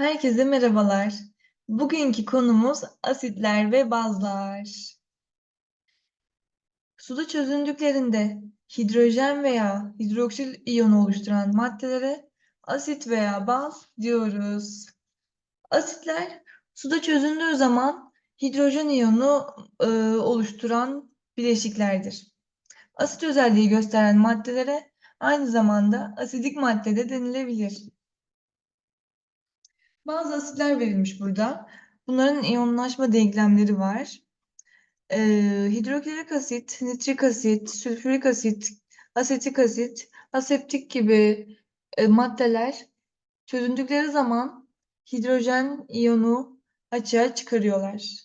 Herkese merhabalar. Bugünkü konumuz asitler ve bazlar. Suda çözündüklerinde hidrojen veya hidroksil iyonu oluşturan maddelere asit veya baz diyoruz. Asitler suda çözündüğü zaman hidrojen iyonu e, oluşturan bileşiklerdir. Asit özelliği gösteren maddelere aynı zamanda asidik madde de denilebilir. Bazı asitler verilmiş burada. Bunların iyonlaşma denklemleri var. Ee, hidroklorik asit, nitrik asit, sülfürik asit, asetik asit, aseptik gibi e, maddeler çözündükleri zaman hidrojen iyonu açığa çıkarıyorlar.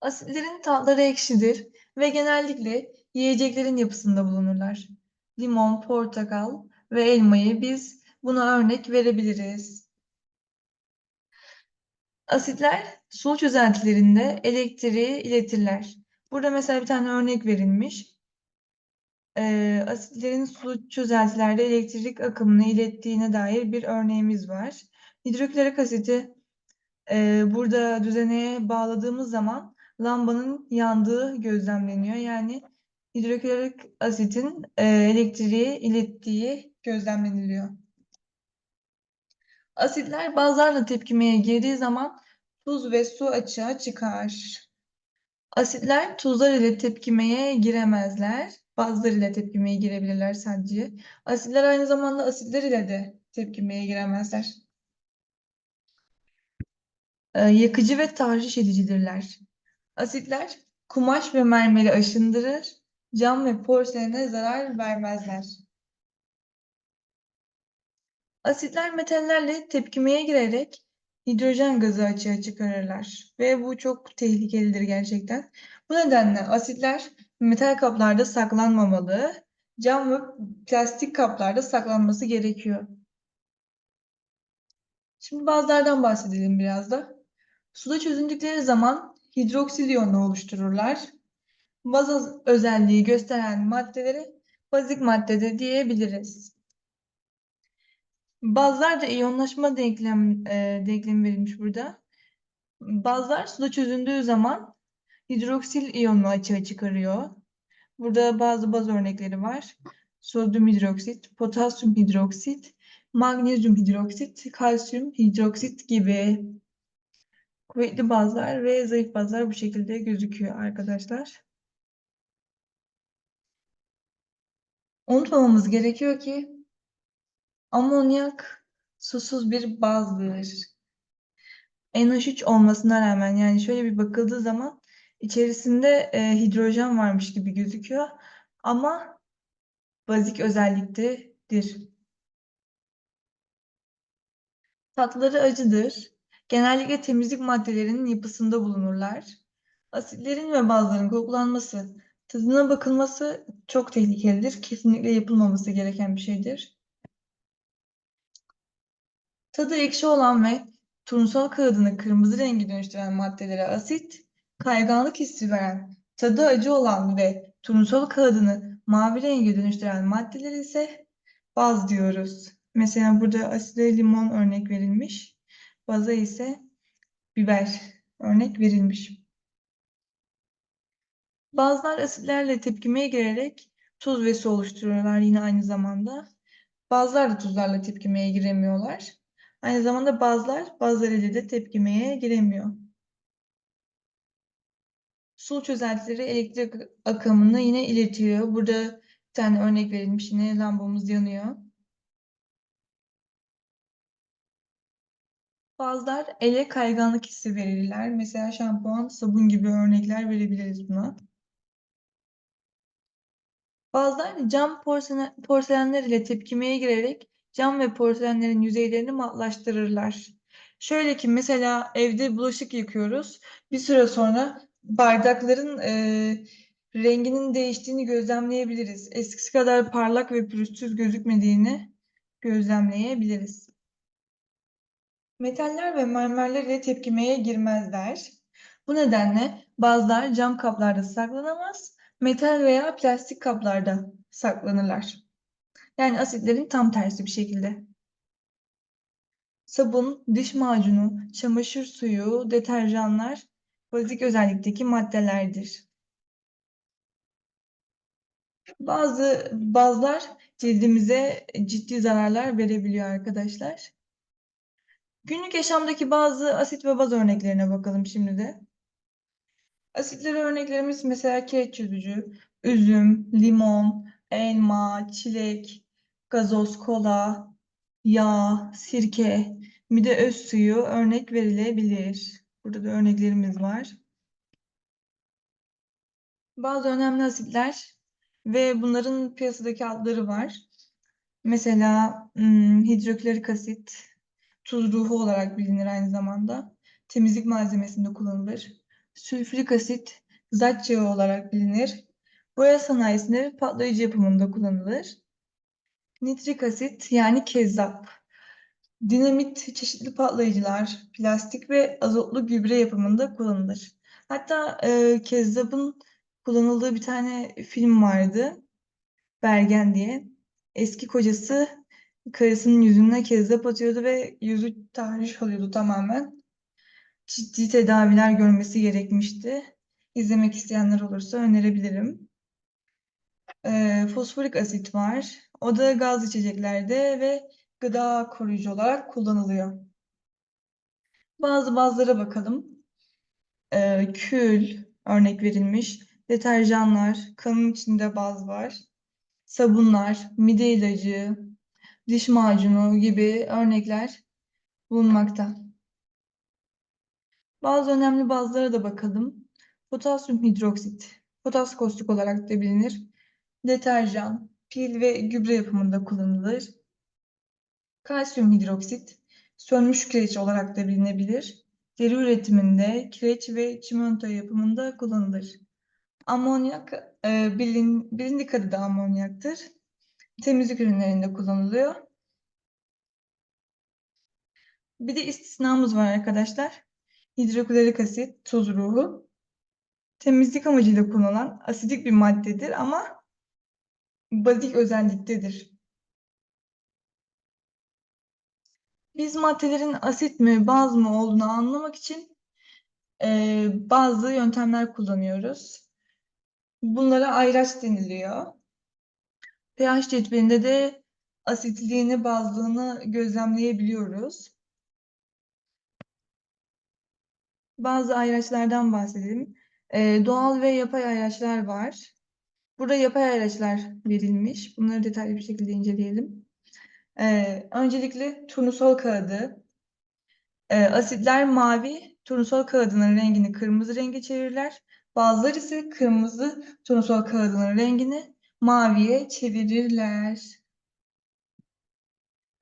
Asitlerin tatları ekşidir ve genellikle yiyeceklerin yapısında bulunurlar. Limon, portakal ve elmayı biz buna örnek verebiliriz. Asitler su çözeltilerinde elektriği iletirler. Burada mesela bir tane örnek verilmiş. Ee, asitlerin su çözeltilerde elektrik akımını ilettiğine dair bir örneğimiz var. Hidroklorik asiti e, burada düzeneye bağladığımız zaman lambanın yandığı gözlemleniyor. Yani hidroklorik asitin e, elektriği ilettiği gözlemleniliyor. Asitler bazlarla tepkimeye girdiği zaman tuz ve su açığa çıkar. Asitler tuzlar ile tepkimeye giremezler. Bazılar ile tepkimeye girebilirler sadece. Asitler aynı zamanda asitler ile de tepkimeye giremezler. Ee, yakıcı ve tahriş edicidirler. Asitler kumaş ve mermeri aşındırır, cam ve porselene zarar vermezler. Asitler metallerle tepkimeye girerek hidrojen gazı açığa çıkarırlar ve bu çok tehlikelidir gerçekten. Bu nedenle asitler metal kaplarda saklanmamalı, cam ve plastik kaplarda saklanması gerekiyor. Şimdi bazılardan bahsedelim biraz da. Suda çözündükleri zaman hidroksil iyonu oluştururlar. Baz özelliği gösteren maddelere bazik madde de diyebiliriz. Bazlar da iyonlaşma denklem, e, denklemi verilmiş burada. Bazlar suda çözündüğü zaman hidroksil iyonu açığa çıkarıyor. Burada bazı baz örnekleri var. Sodyum hidroksit, potasyum hidroksit, magnezyum hidroksit, kalsiyum hidroksit gibi kuvvetli bazlar ve zayıf bazlar bu şekilde gözüküyor arkadaşlar. Unutmamamız gerekiyor ki amonyak susuz bir bazdır. NH3 olmasına rağmen yani şöyle bir bakıldığı zaman içerisinde e, hidrojen varmış gibi gözüküyor ama bazik özelliktedir. Tatları acıdır. Genellikle temizlik maddelerinin yapısında bulunurlar. Asitlerin ve bazların koklanması, tadına bakılması çok tehlikelidir. Kesinlikle yapılmaması gereken bir şeydir. Tadı ekşi olan ve turunçal kağıdını kırmızı rengi dönüştüren maddelere asit, kayganlık hissi veren, tadı acı olan ve turunçal kağıdını mavi renge dönüştüren maddelere ise baz diyoruz. Mesela burada aside limon örnek verilmiş. Baza ise biber örnek verilmiş. Bazılar asitlerle tepkimeye girerek tuz ve su oluşturuyorlar yine aynı zamanda. Bazılar da tuzlarla tepkimeye giremiyorlar. Aynı zamanda bazılar bazılarıyla de tepkimeye giremiyor. Su çözeltileri elektrik akımını yine iletiyor. Burada bir tane örnek verilmiş yine lambamız yanıyor. Bazılar ele kayganlık hissi verirler. Mesela şampuan, sabun gibi örnekler verebiliriz buna. Bazılar cam porselen, porselenler ile tepkimeye girerek cam ve porselenlerin yüzeylerini matlaştırırlar. Şöyle ki mesela evde bulaşık yıkıyoruz. Bir süre sonra bardakların e, renginin değiştiğini gözlemleyebiliriz. Eskisi kadar parlak ve pürüzsüz gözükmediğini gözlemleyebiliriz. Metaller ve mermerler ile tepkimeye girmezler. Bu nedenle bazılar cam kaplarda saklanamaz, metal veya plastik kaplarda saklanırlar. Yani asitlerin tam tersi bir şekilde. sabun, diş macunu, çamaşır suyu, deterjanlar bazik özellikteki maddelerdir. Bazı bazlar cildimize ciddi zararlar verebiliyor arkadaşlar. Günlük yaşamdaki bazı asit ve baz örneklerine bakalım şimdi de. Asitleri örneklerimiz mesela kireç çözücü, üzüm, limon, elma, çilek, gazoz, kola, yağ, sirke, mide öz suyu örnek verilebilir. Burada da örneklerimiz var. Bazı önemli asitler ve bunların piyasadaki adları var. Mesela hmm, hidroklorik asit, tuz ruhu olarak bilinir aynı zamanda. Temizlik malzemesinde kullanılır. Sülfürik asit, zat yağı olarak bilinir. Boya sanayisinde patlayıcı yapımında kullanılır. Nitrik asit yani kezzap. Dinamit, çeşitli patlayıcılar, plastik ve azotlu gübre yapımında kullanılır. Hatta e, kezzapın kullanıldığı bir tane film vardı. Bergen diye. Eski kocası karısının yüzüne kezzap atıyordu ve yüzü tahriş oluyordu tamamen. Ciddi tedaviler görmesi gerekmişti. İzlemek isteyenler olursa önerebilirim. Ee, fosforik asit var. O da gaz içeceklerde ve gıda koruyucu olarak kullanılıyor. Bazı bazlara bakalım. Ee, kül örnek verilmiş. Deterjanlar, kanın içinde baz var. Sabunlar, mide ilacı, diş macunu gibi örnekler bulunmakta. Bazı önemli bazlara da bakalım. Potasyum hidroksit, potas kostik olarak da bilinir. Deterjan, pil ve gübre yapımında kullanılır. Kalsiyum hidroksit, sönmüş kireç olarak da bilinebilir. Deri üretiminde, kireç ve çimento yapımında kullanılır. Amonyak, e, bilin, bilindik adı da amonyaktır. Temizlik ürünlerinde kullanılıyor. Bir de istisnamız var arkadaşlar. Hidroklorik asit, tuz ruhu. Temizlik amacıyla kullanılan asidik bir maddedir ama bazik özelliktedir. Biz maddelerin asit mi, baz mı olduğunu anlamak için e, bazı yöntemler kullanıyoruz. Bunlara ayraç deniliyor. pH cetvelinde de asitliğini, bazlığını gözlemleyebiliyoruz. Bazı ayraçlardan bahsedelim. Ee, doğal ve yapay ayraçlar var. Burada yapay ayraçlar verilmiş. Bunları detaylı bir şekilde inceleyelim. Ee, öncelikle turnusol kağıdı. Ee, asitler mavi, turnusol kağıdının rengini kırmızı renge çevirirler. Bazıları ise kırmızı turnusol kağıdının rengini maviye çevirirler.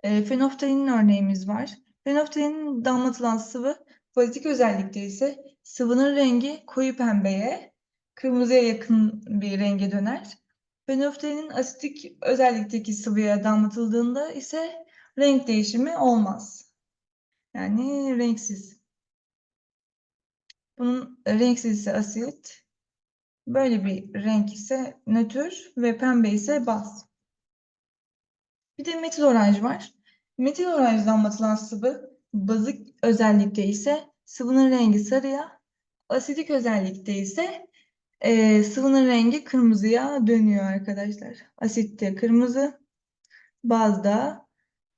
E, fenoftalinin örneğimiz var. Fenoftalinin damlatılan sıvı bazik özellikte ise sıvının rengi koyu pembeye, kırmızıya yakın bir renge döner. Fenoftalinin asitik özellikteki sıvıya damlatıldığında ise renk değişimi olmaz. Yani renksiz. Bunun renksiz ise asit, böyle bir renk ise nötr ve pembe ise baz. Bir de metil oranj var. Metil oranjdan batılan sıvı bazık özellikte ise sıvının rengi sarıya, asidik özellikte ise e, sıvının rengi kırmızıya dönüyor arkadaşlar. Asitte kırmızı, bazda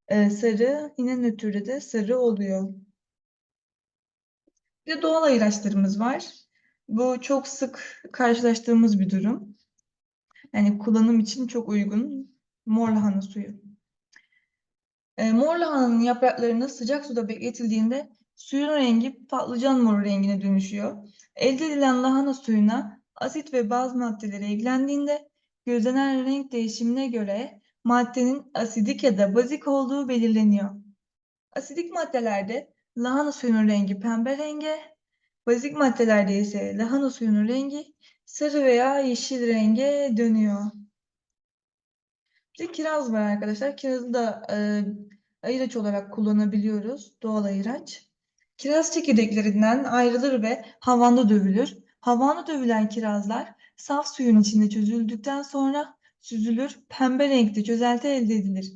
e, sarı, yine nötrde de sarı oluyor. Bir de doğal ayraçlarımız var. Bu çok sık karşılaştığımız bir durum. Yani kullanım için çok uygun mor lahana suyu. E, mor lahananın yapraklarını sıcak suda bekletildiğinde suyun rengi patlıcan moru rengine dönüşüyor. Elde edilen lahana suyuna asit ve baz maddeleri eklendiğinde gözlenen renk değişimine göre maddenin asidik ya da bazik olduğu belirleniyor. Asidik maddelerde lahana suyunun rengi pembe renge, bazik maddelerde ise lahana suyunun rengi sarı veya yeşil renge dönüyor. Bir de kiraz var arkadaşlar. Kirazı da e, ayıraç olarak kullanabiliyoruz. Doğal ayıraç. Kiraz çekirdeklerinden ayrılır ve havanda dövülür. Havanda dövülen kirazlar saf suyun içinde çözüldükten sonra süzülür, pembe renkte çözelti elde edilir.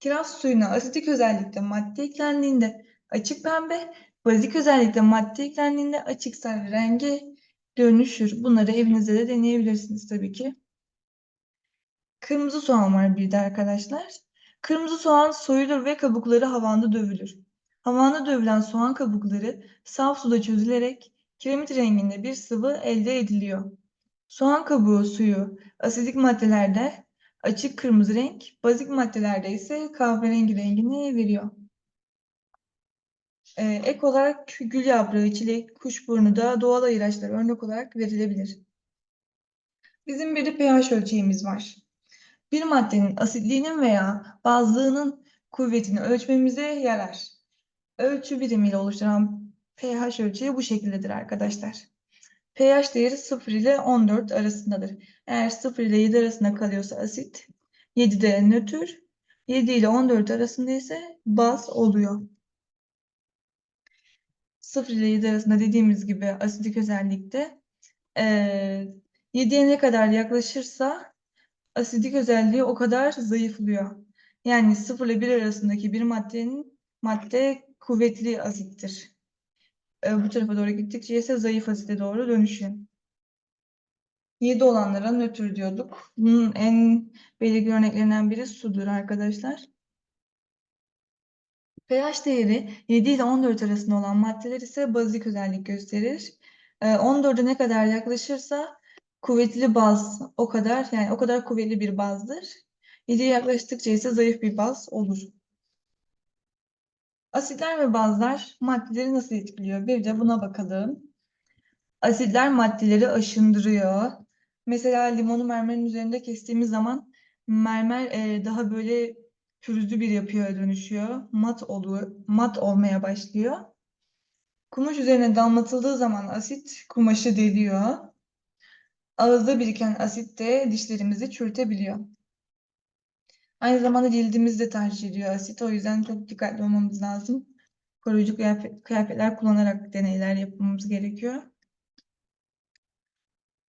Kiraz suyuna asitik özellikle madde eklendiğinde açık pembe, bazik özellikle madde eklendiğinde açık sarı renge dönüşür. Bunları evinizde de deneyebilirsiniz tabii ki. Kırmızı soğan var bir de arkadaşlar. Kırmızı soğan soyulur ve kabukları havanda dövülür. Havanda dövülen soğan kabukları saf suda çözülerek kiremit renginde bir sıvı elde ediliyor. Soğan kabuğu suyu asidik maddelerde açık kırmızı renk, bazik maddelerde ise kahverengi rengini veriyor. Ee, ek olarak gül yaprağı, çilek, kuşburnu da doğal ayıraçlar örnek olarak verilebilir. Bizim bir de pH ölçeğimiz var. Bir maddenin asitliğinin veya bazlığının kuvvetini ölçmemize yarar. Ölçü birimiyle oluşturan pH ölçeği bu şekildedir arkadaşlar. pH değeri 0 ile 14 arasındadır. Eğer 0 ile 7 arasında kalıyorsa asit, 7'de nötr, 7 ile 14 arasında ise baz oluyor. 0 ile 7 arasında dediğimiz gibi asidik özellikte eee 7'ye ne kadar yaklaşırsa asidik özelliği o kadar zayıflıyor. Yani 0 ile 1 arasındaki bir maddenin madde kuvvetli asittir. Ee, bu tarafa doğru gittikçe ise zayıf asite doğru dönüşüyor. 7 olanlara nötr diyorduk. Bunun en belirgin örneklerinden biri sudur arkadaşlar. pH değeri 7 ile 14 arasında olan maddeler ise bazik özellik gösterir. Ee, 14'e ne kadar yaklaşırsa kuvvetli baz o kadar yani o kadar kuvvetli bir bazdır. 7'ye yaklaştıkça ise zayıf bir baz olur. Asitler ve bazlar maddeleri nasıl etkiliyor? Bir de buna bakalım. Asitler maddeleri aşındırıyor. Mesela limonu mermerin üzerinde kestiğimiz zaman mermer e, daha böyle pürüzlü bir yapıya dönüşüyor. Mat oluyor, mat olmaya başlıyor. Kumaş üzerine damlatıldığı zaman asit kumaşı deliyor. Ağızda biriken asit de dişlerimizi çürütebiliyor. Aynı zamanda cildimiz de tahriş ediyor asit. O yüzden çok dikkatli olmamız lazım. Koruyucu kıyafet, kıyafetler kullanarak deneyler yapmamız gerekiyor.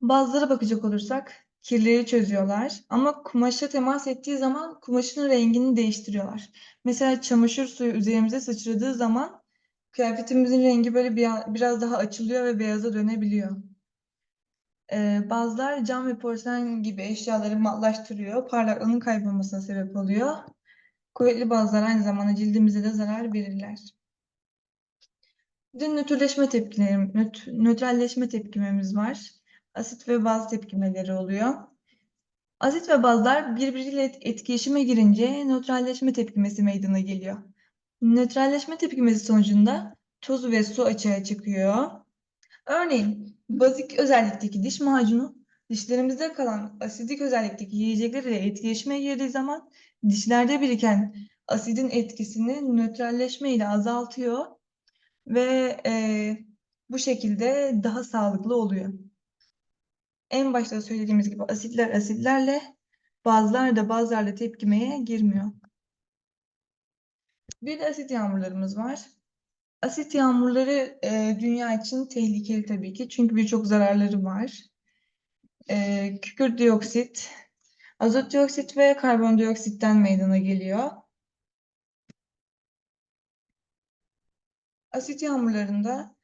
Bazılara bakacak olursak kirleri çözüyorlar ama kumaşa temas ettiği zaman kumaşın rengini değiştiriyorlar. Mesela çamaşır suyu üzerimize sıçradığı zaman kıyafetimizin rengi böyle bir, biraz daha açılıyor ve beyaza dönebiliyor. Ee, bazılar cam ve porselen gibi eşyaları matlaştırıyor, parlaklığının kaybolmasına sebep oluyor. Kuvvetli bazılar aynı zamanda cildimize de zarar verirler. Bir de nötrleşme tepkilerim, nöt, nötralleşme tepkimemiz var. Asit ve baz tepkimeleri oluyor. Asit ve bazlar birbiriyle etkileşime girince nötralleşme tepkimesi meydana geliyor. Nötralleşme tepkimesi sonucunda toz ve su açığa çıkıyor. Örneğin bazik özellikteki diş macunu dişlerimizde kalan asidik özellikteki yiyeceklerle etkileşime girdiği zaman dişlerde biriken asidin etkisini nötralleşme ile azaltıyor ve e, bu şekilde daha sağlıklı oluyor. En başta söylediğimiz gibi asitler asitlerle, bazılar da bazılarla tepkimeye girmiyor. Bir de asit yağmurlarımız var. Asit yağmurları e, dünya için tehlikeli tabii ki çünkü birçok zararları var. E, kükürt dioksit, azot dioksit ve karbondioksitten meydana geliyor. Asit yağmurlarında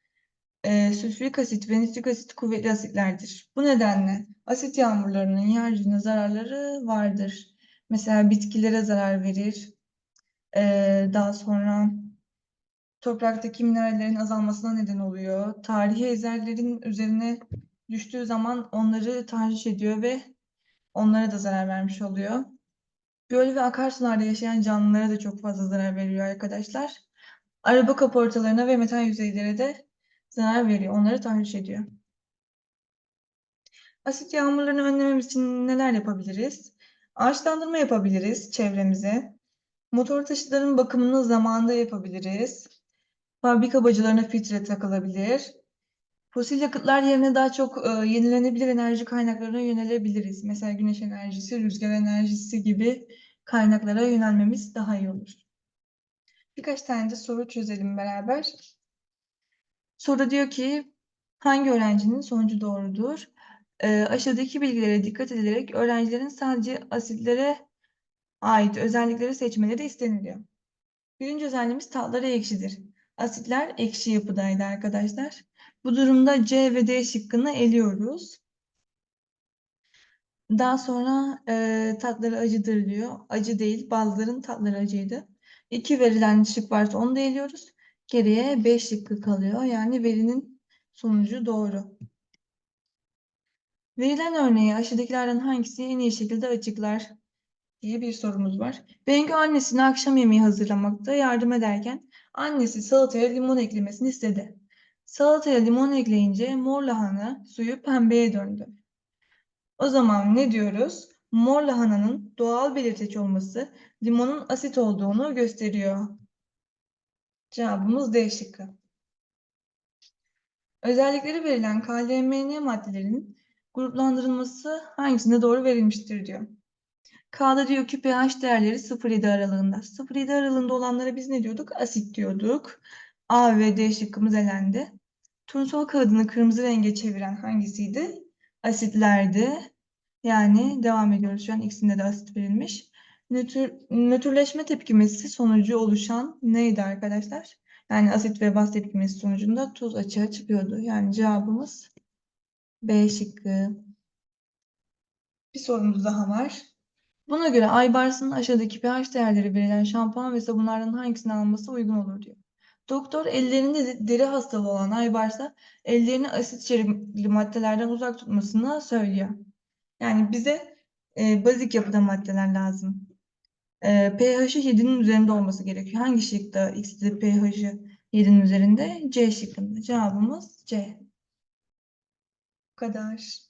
e, sülfürik asit ve nitrik asit kuvvetli asitlerdir. Bu nedenle asit yağmurlarının yeryüzüne zararları vardır. Mesela bitkilere zarar verir. E, daha sonra topraktaki minerallerin azalmasına neden oluyor. Tarihi eserlerin üzerine düştüğü zaman onları tahriş ediyor ve onlara da zarar vermiş oluyor. Göl ve akarsularda yaşayan canlılara da çok fazla zarar veriyor arkadaşlar. Araba kaportalarına ve metal yüzeylere de zarar veriyor. Onları tahriş ediyor. Asit yağmurlarını önlememiz için neler yapabiliriz? Ağaçlandırma yapabiliriz çevremize. Motor taşıtların bakımını zamanında yapabiliriz. Fabrika bacalarına filtre takılabilir. Fosil yakıtlar yerine daha çok e, yenilenebilir enerji kaynaklarına yönelebiliriz. Mesela güneş enerjisi, rüzgar enerjisi gibi kaynaklara yönelmemiz daha iyi olur. Birkaç tane de soru çözelim beraber. Soru diyor ki hangi öğrencinin sonucu doğrudur? E, aşağıdaki bilgilere dikkat edilerek öğrencilerin sadece asitlere ait özellikleri seçmeleri isteniliyor. Birinci özelliğimiz tatları ekşidir. Asitler ekşi yapıdaydı arkadaşlar. Bu durumda C ve D şıkkını eliyoruz. Daha sonra e, tatları acıdır diyor. Acı değil, bazıların tatları acıydı. İki verilen şık varsa onu da eliyoruz. Geriye B şıkkı kalıyor. Yani verinin sonucu doğru. Verilen örneği aşağıdakilerden hangisi en iyi şekilde açıklar diye bir sorumuz var. Bengü annesine akşam yemeği hazırlamakta yardım ederken annesi salataya limon eklemesini istedi. Salataya limon ekleyince mor lahana suyu pembeye döndü. O zaman ne diyoruz? Mor lahananın doğal belirteç olması limonun asit olduğunu gösteriyor. Cevabımız D şıkkı. Özellikleri verilen KLMN maddelerinin gruplandırılması hangisinde doğru verilmiştir diyor. K'da diyor ki pH değerleri 0,7 aralığında. 0,7 aralığında olanlara biz ne diyorduk? Asit diyorduk. A ve D şıkkımız elendi. Turnusol kağıdını kırmızı renge çeviren hangisiydi? Asitlerdi. Yani devam ediyoruz. Şu an ikisinde de asit verilmiş. Nötr, nötrleşme tepkimesi sonucu oluşan neydi arkadaşlar? Yani asit ve baz tepkimesi sonucunda tuz açığa çıkıyordu. Yani cevabımız B şıkkı. Bir sorumuz daha var. Buna göre Aybars'ın aşağıdaki pH değerleri verilen şampuan ve sabunlardan hangisini alması uygun olur diyor. Doktor ellerinde de- deri hastalığı olan Aybars'a ellerini asit içerikli maddelerden uzak tutmasını söylüyor. Yani bize e, bazik yapıda maddeler lazım. E, pH'i 7'nin üzerinde olması gerekiyor. Hangi şıkta X'de pH'i 7'nin üzerinde? C şıkkında. Cevabımız C. Bu kadar.